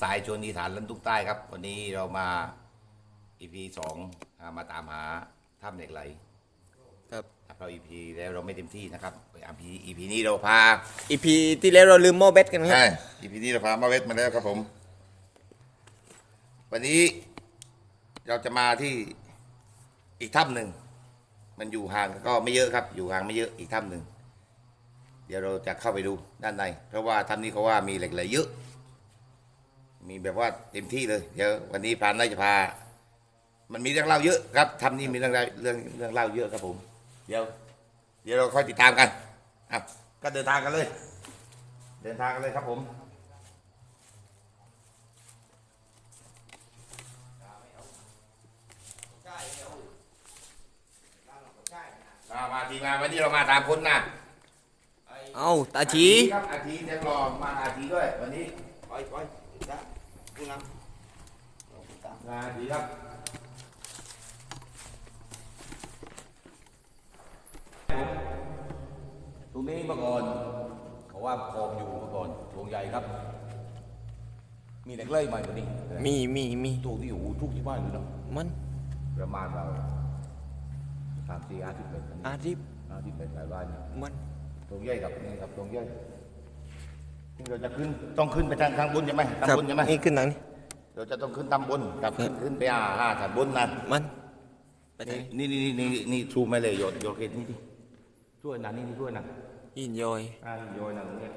สายชวนนิทานลันทุกใต้ครับ วันนี้เรามา EP สองอ่ามาตามหาถ้ำเหล็กไหลครับครับเรา EP แล้วเราไม่เต็มที่นะครับ EP EP นี้เราพาอีพีที่แล้วเราลืมหม้อเบ็ดกันครับใช่ EP นี้เราพามาเวทมาแล้วครับผม วันนี้เราจะมาที่อีกถ้ำหนึ่งมันอยู่ห่างก็ไม่เยอะครับ อยู่ห่างไม่เยอะอีกถ้ำหนึ่งเดี๋ยวเราจะเข้าไปดูด้านใน เพราะว่าถ้ำนี้เขาว่ามีเหล็กไหลเยอะ มีแบบว่าเต็มที่เลยเดี๋ยววันนี้พรานน่าจะพา มันมีเรื่องเล่าเยอะครับถ้ำนี้มีเรื่องเล่าเรื่องเรื่องเล่าเยอะครับผม เดี๋ยว เดี๋ยวเราค่อยติดตามกันอะก็เดินทางกันเลย เดินทางกันเลยครับผมมามาทีมงานวันนี้เรามาตามคนนะเอาตาชีครับอาทีเดี๋ยวรอมาอาทีด้วยวันนี้ไปไป จ้าคุณนมาอาทีครับตรงนี้เมื่อก่อนเขาว่าคลองอยู่เมื่อก่อนวงใหญ่ครับ มีเหล็กเล่ยใหม่กว่านี้มีมีมีถูกที่อยู่ทุกที่บ้านอยู่แล้วมันประมาณเราสามสี่อาทิตย์เป็นอาทิตย์อาทิตย์เป็นหลายบ้านนะมันตรงย่อยกับนี่ครับตรงย่อยที่ เราจะขึ้นต้องขึ้นไปทางข้างบนใช่ไหมทางครับบนใช่ไหมนี่ขึ้นหนังนี่เราจะต้องขึ้นตามบนครับขึ้นขึ้นไปอ่าอ่าทางบนนะมันไปไหนนี่นี่นี่นี่นี่ชูไม่เลยโยนโยนเกตนี่ดิช่วยนะนี่นี่ช่วยนะยินยอยอ่าโยนนะตรงนี้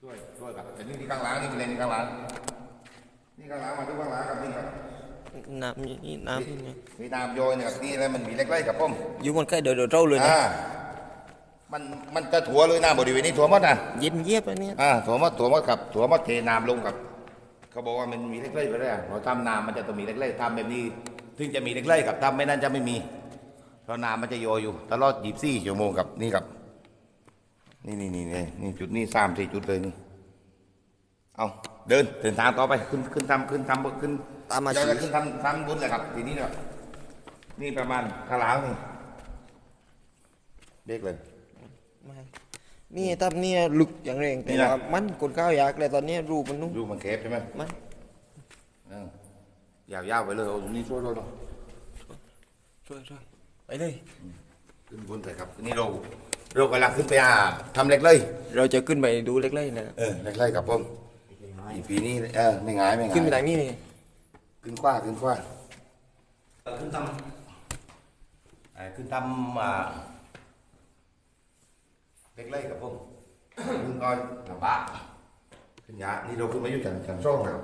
ช่วยช่วยกับแต่นี่ที่ข้างหลังนี่เป็นนี่ข้างหลังนี่ข้างหลังมาดูข้างหลังกับนี่ครับน้ำนี่นี่น้ำนี่ไงมีน้ำโยนกับนี่แล้วมันมีเล็กๆกับผมอยู่คนใกล้เดี๋ยวเดี๋ยวเราเลยนะ อ่า มันมันจะถั่วเลยนะบริเวณนี้ถั่วหมดนะเย็นเยียบอันเนี้ยอ่าถั่วมดถั่วมดครับถั่วมดเทน้ำลงกับ เขาบอกว่ามันมีเล็กๆไปเลยเราทำน้ำมันจะต้องมีเล็กๆทำแบบนี้ถึงจะมีเล็กๆกับทำไม่นั้นจะไม่มีเพราะน้ำมันจะโยอยู่ ตลอดยีบสี่ชั่วโมงกับนี่ครับนี่นี่นี่นี่นี่จุดนี้สามสี่จุดเลยนี่เอาเดินเดินทางต่อไปขึ้นขึ้นทำขึ้นทำขึ้นตามมาเดี๋ยวชีจะขึ้นทำทำบุญเลยครับ ทีนี้เนี่ยนี่ประมาณข้างหลังนี่เด็กเลยไม่ นี่ตับเนี่ยลุกอย่างแรงแต่นี่นะว่ามันคนข้าวอยากเลยตอนเนี้ยรูปมันนุ่มดูมันแคบใช่ไหมมันเออยาวๆไปเลยเอาตรงนี้ช่วยๆหน่อยช่วยช่วยไปเลยขึ้นบนเลยครับนี่เราเรากำลังขึ้นไปอ่าทำเหล็กเลย เราจะขึ้นไปดูเล็กๆนะเออเหล็กเลยครับผมอีปีนี้เออไม่หงายไม่หงายขึ้นไปทางนี้เลยขึ้นกว้าขึ้นกว้าขึ้นตำขึ้นตำอ่า เหล็กเลยครับผมขึ้นก้อยลำบากขึ้นยากนี่เราขึ้นมาอยู่ชั้นชั้นสองครับ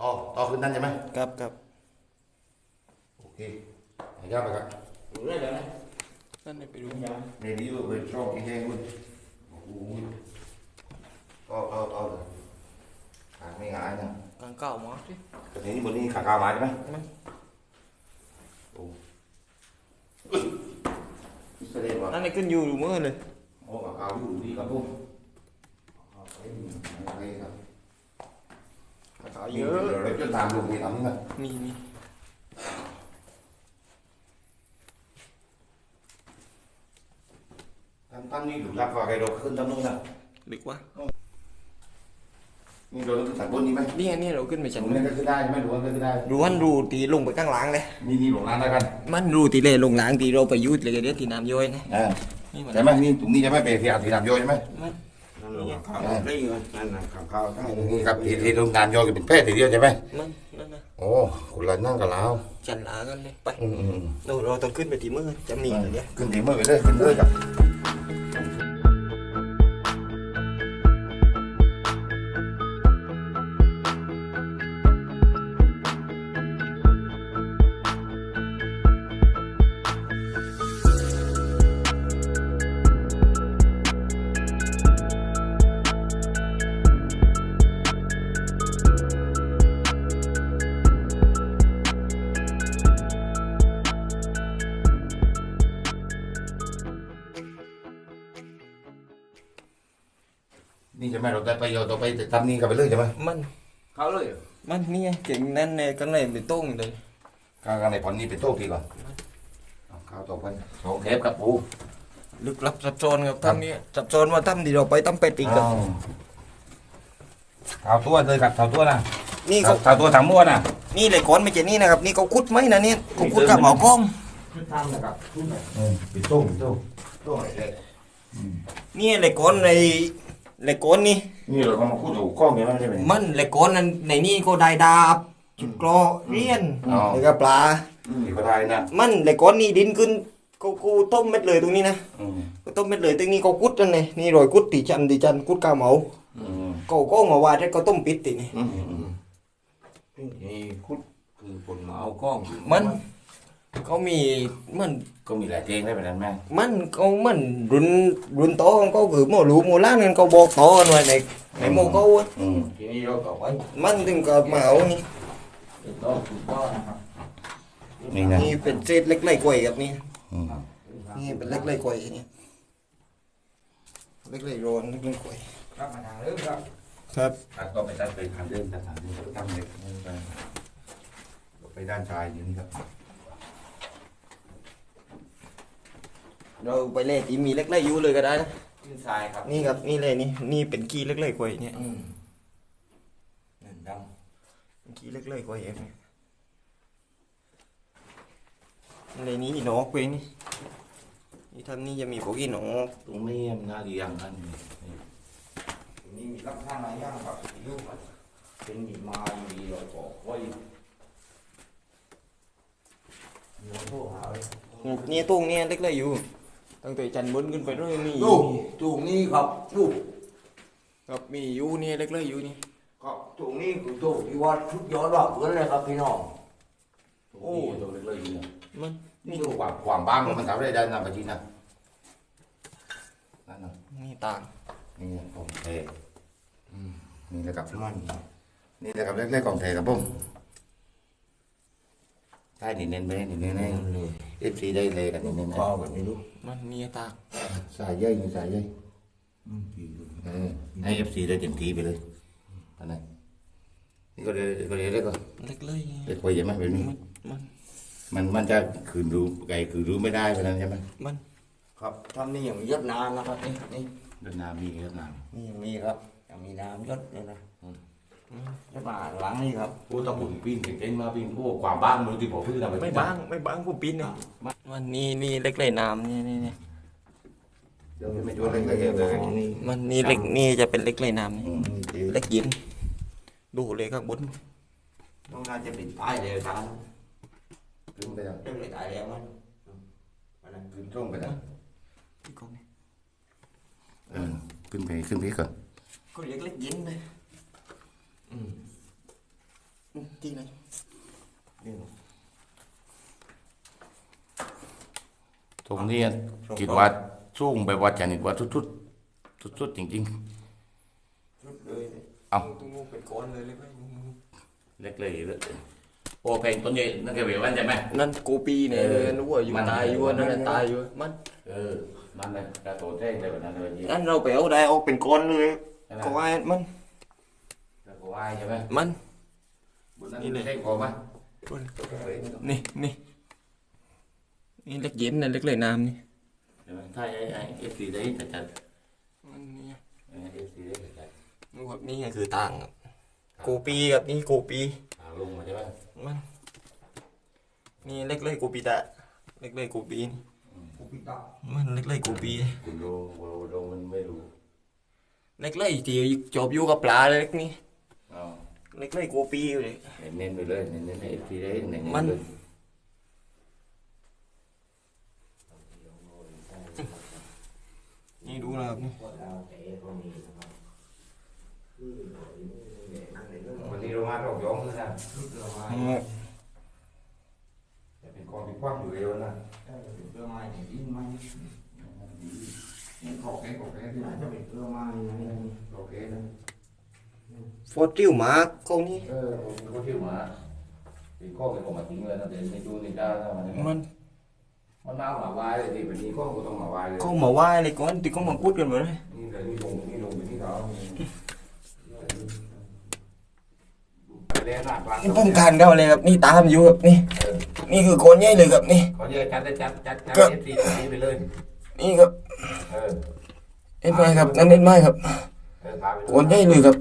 ต่อต่อขึ้นนั่นใช่ไหมครับครับโอเคให้ย่าไปครับำเรื่อยเลยนะนั่นเลยไปดูในนี้อยู่เป็นช่องที่แห้งคุณโอ้โหก็ก็ก็เลยขาดไม่หายนะกลางเก่าหมอสิแต่ทีนี้บนนี้ขาข้าวมาใช่ไหมมันโอ้แสดงว่านั่นเลยขึ้นอยู่มือเลย โอ้ขาข้าวอยู่ดีครับผมเอาไปเอาไปครับขาข้าวเยอะเราจะตามลงไปทำนี่นะมีมีทำตั้งนี่หลุดรับว่าใครเราขึ้นทำนู่นนะลึกวะนี่เราต้องขึ้นถังบนนี้ไหมนี่ไงนี่เราขึ้นไปตชั้นรงนี้ก็ขึ้นได้ใช่ไหมหรือว่าขึ้นได้รูหันรูตีลงไปข้างหล่างเลยนี่นี่หลงร้านแล้วกัน มันรูตีเลยลงหล่างตีเราไปยุดเลยเดี๋ยวตีน้ำย้อยนะ อ่านี่มันใช่ไหมนี่ตรงนี้ใช่ไหมเปรย์ที่อาที่ทำโยใช่ไหมมันนั่นแหละข้าวได้ยินนั่นน่ะข้าวข้าวได้นี่ครับที่ที่โรงงานโยก็เป็นแพทย์ทีเดียวใช่ไหมมันนั่นนะโอ้คนละนั่งกับเราจันหลากันเลยไปอืมอืมเราเราต้องขึ้นไปตีมือจะมีอะไรเนี่ยขึ้นถีมือไปเลยขึ้นเลยกับ ช่ไหมเราได้ไปโยเราไปทำนี่กันไปเลยใช่ไหมมันข้าวเลยมันนี่ไงเก่งนั่นเนี่ยกันเลยไปต้งเลยข้างในผลนี้เป็นโต๊ะทีก่อนเอาข้าวต่อไปสองเทปกับปูลึกลับซับซ้อนครับทั้งนี้ซับซ้อนว่าตั้มที่เราไปตั้มเป็ดอีกครับอ้าวเท่าตัวเลยครับเท่าตัวนะนี่เท่าเขาเท่าตัวถังม้วนนะนี่เลยก้อนไม่ใช่นี่นะครับนี่เขาคุดไหมนะเนี่ยเขาคุดกับหมอกล้องขึ้นทำนะครับขึ้นไปอืมปิดตุ้มปิดตุ้มตัวเล็กนี่เลยก้อนใน เลยก้อนนี่นี่เราก็มาพูดถูกข้องอย่างนั้นใช่ไหมมันเลยก้อนนั้นในนี่ก็ได้ดาบจุดกรอเรียนอ๋อแล้วก็ปลานี่ก็ได้นะมันเลยก้อนนี่ดินขึ้นกูกูต้มเม็ดเลยตรงนี้นะอืมกูต้มเม็ดเลยตรงนี้เขาคุดจังเลยนี่รอยคุดตีจันตีจันคุดกาเหมาอืมเขาก็มาวาดให้เขาต้มปิดตินี่อืมอืมนี่คุดคือคนมาเอากล้องมัน เขามีมันก็มีหลายเพลงได้แบบนั้นไหมมันเขามันรุนรุนโตของเขาคือโมลูโมล้านกันเขาบอกโตกันไว้ในในโมเขาอะอืมทีนี้เราก็ไว้มันถึงกับมาเอานี่ติดต่อถูกต้องนะครับนี่นะนี่เป็นเศษเล็กๆกล้วยครับนี่อืมนี่เป็นเล็กๆกล้วยนี่เล็กๆโรนเล็กๆกล้วยครับมาทางเรื่องครับครับตัดต่อไปตัดไปทางเดินตัดทางเดินตั้งเด็กไปไปด้านชายนี่ครับ เราไปเล่ที่มีเล็กๆอยู่เลยก็ได้นะขึ้นทรายครับนี่ครับนี่เลยนี่นี่เป็นกี้เล็กๆกล้วยเนี่ยอืมนั่นดเป็นกี้เล็กๆกล้วยเองในนี้อีหนอกเว้ยนี่นี่ทำนี่จะมีพวกอีหนอกตรงนี้มันน่าดีอย่างนั้นำนี่มีรับข้างหลายอย่างครับลูกมันเป็นมีไม้มีเราก็ไว้เงินโทรหาไว้นี่ตุ้งเนี่ยเล็กๆอยู่ ตั้งแต่จันทร์บนขึ้นไปเรื่อยมีดูตรงนี้ครับดูครับมีอยู่เนี่ยเล็กๆอยู่นี่ครับตรงนี้คือตรงที่ว่าชุดยอดว่าเพื่อนเลยครับพี่น้องโอ้ตัวเล็กๆนี่มันนี่ดูความความบ้างมันทำได้ได้นะปะจีนะนั่นนะนี่ต่างนี่ของเทนี่แหละครับมันนี่แหละครับเล็กๆของเทครับผมได้นี่เน้นไปนี่เน้นให้ เอฟซีได้เลยกันนี่เน้นให้ข้าวแบบนี้ดูมันนี่ต่างสายใยนี่สายใยเออให้เอฟซีได้เต็มที่ไปเลยอันนั้นนี่ก็เลยก็เลยเล็กก็เล็กเลยเล็กไปใช่ไหมแบบนี้ มันมันมันมันจะคืนรู้ไก่คือรู้ไม่ได้เพราะนั้นใช่ไหมมันครับทำนี่อย่างยดน้ำนะครับนี่นี่เดินน้ำมีเดินน้นี่ยังมีครับยังมีน้ำยดเลยนะ จะมาหลังนี่ครับำโอ้ตะปุ่นปีนเก่งๆมาปีนโอ้ความบ้านมันที่บอกพี่ทำไม่บางไม่บางกูปีนเลยมันนี่นี่เล็กเลยน้ำนี่นี่นี่เดี๋ยวไม่ช่วยเล็กๆเลยนี่มันนี่เล็กนี่จะเป็นเล็กเลยน้ำนี่อืมเล็กยินดูเลยข้างบนต้องน่าจะปิดป้ายเลยครับขึ้นไปแล้วเรื่องเลยตายแล้วมันมันนะขึ้นตรงไปแล้วที่กองนี่เออขึ้นไปขึ้นไปก่อนก็เล็กเล็กยินเลย อืม ที่ไหนนี่ตรงนี้คิดว่าสูงไปว่าจะนิดว่าทุดๆทุดๆจริงชุดเลยๆเอาตรงนู้นเป็นก้อนเลยเลยไหมเล็กเลยเลยโอ้เพลงต้นใหญ่นั่นแกเววันใช่ไหมนั่นกูปีเนี่ยเออนึกว่าอยู่มันตายอยู่นั่นนะตายอยู่มันเออมันเลยกระโดดแท่งได้แบบนั้นเลยยี่นั่นเราไปเอาได้เอาเป็นก้อนเลยก็ว่ามันแล้วก็ว่ายใช่ไหมมันบ นนั้นนี่เลยแท่งพอไหมนี่นี่นี่เล็กเย็นนะเล็กเลยน้ำนี่ใช่ไหมถ้าไอ้ไอ้เอฟซีได้แต่จัดมันนี่เอฟซีได้แต่จัดนู่นครับนี่ไงคือต่างครับกูปีกับนี่กูปีเอาลงมาใช่ไหมมันนี่เล็กเลยกูปีตะเล็กเลยกูปีนี่กูปิดตามันเล็กเลยกูปีคุณดูคุณดูมันไม่รู้เล็กเลยที่จบอยู่กับปลาเล็กนี่เอาเล็กเลยกูปีอยู่เลยเน้นไปเลยเน้นให้เอฟซีได้เน้นมันเลยนี่ดูนะครับนี่วั นนี้เรามาเราย้อมนะชุดละไม้แต่เป็นกองที่คว้างอยู่เร็วนะเป็นเพื่อไม้เนี่ ฟอสติลหมาเขานี่เออผมก็เที่ยวมาตีข้อไปก็มาทิ้งเลยนะเดี๋ยวไม่ดูนี่ได้ถ้ามันมันมันมาหมาวายเลยทีแบบนี้ข้อก็ต้องหมาวายเลยเขามาไหว้เลยก่อนที่เขามาพูดกันเหมือนนี่เลยนี่ลงนี่ลงไปที่เขาเรียนหนักนี่ป้องกันเขาเลยครับนี่ตามอยู่ครับนี่ นี่คือคนใหญ่เลยครับนี่ เขาเยอะจัดได้จัดจัดจัดเอฟซีไปเลยนี่ครับเออเอ็นไม้ครับนั่นเอ็นไม้ครับเออพาไปคนใหญ่เลยครับ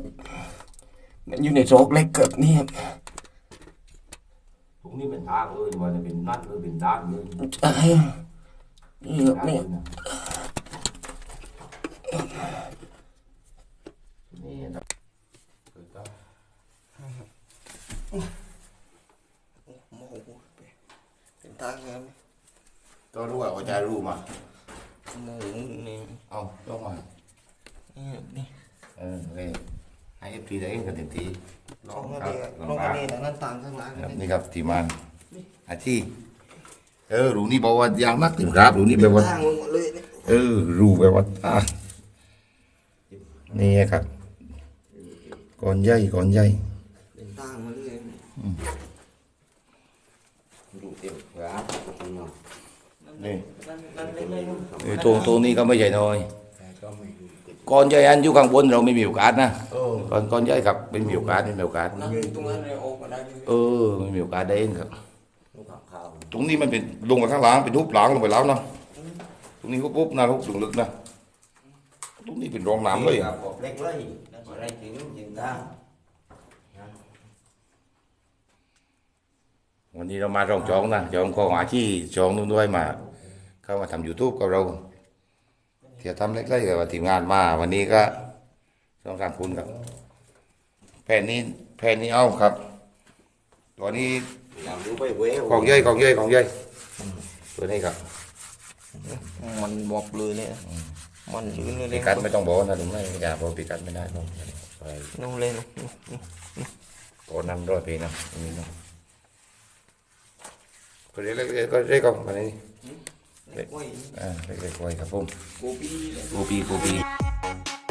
มันอยู่ในโซกเล็กเกิดนี่ครับตรงนี้เป็นทางเลยว่าจะเป็นนัดหรือเป็นด้านเลยใช่นี่ครับนี่นี่ครับโมโหเป็นทางครับก็รู้ว่าจะรู้มาโมโหนี่เอาลงมานี่นี่เออเลย ให้เอฟซีได้เองกันเต็มที่ลองคกันรับดีลองลองมากันดีแต่นั้นต่างข้างหลังครับนี่ครับทีมงานอาชีพเออรู้นี่บอกว่ายางนักถึงครับรู้นี่แปลว่าทางหมดเลยนี่เออรู้แปลว่าอะนี่ครับก่อนใหญ่ก่อนใหญ่เป็นทางหมดเลยดูเต็มครับนี่นั่นนั่นเล็กๆเออตัวตัวนี้ก็ไม่ใหญ่น้อยก็ไม่ดูเต็มก่อนใหญ่อันอยู่ข้างบนเราไม่มีโอกาสนะก่อ นก่อนใหญ่ครับเป็นมีโอกาสไม่มีโอกาส นั่นตรงนั้นเลยออกมาได้เลยเออไม่มีโอกาสได้เองครับ ลูกข้าวตรงนี้มันเป็นลงไปข้างหล่างเป็นรูปหลังลงไปแล้วเนาะตรงนี้ก็ปุ๊บนะรูปสูงลึกนะตรงนี้เป็นรองน้ำเลยกับเล็กเลยอะไรถึงยิงได้วันนี้เรามาร่องจองนะจองของอาชีพจองนู่นด้วยมา เข้ามาทำ YouTube กับเราเที่ยวทำเล็กๆกับทีมงานมา วันนี้ก็ สองสามคุณครับ แผ่นนี้แผ่นนี้เอาครับ ตัวนี้อยากดูไปเว้ยของเย่ยของเย่ยของเย่ยตัวนี้ครับมันบอกเลยเลยนะมันลื่นเลยปีกัดไม่ต้องบอกนะถึงไม่อย่าบอกปีกัดไม่ได้ต้องไปนู่นเลยนู่นโกนำร้อยปีนะตรงนี้นะก็เรียกเรียกก็เรียกก่อนวันนี้เล็กไว้อ่าเรียกเรียกไว้ครับผมกูปีกูปีกูปี Bye.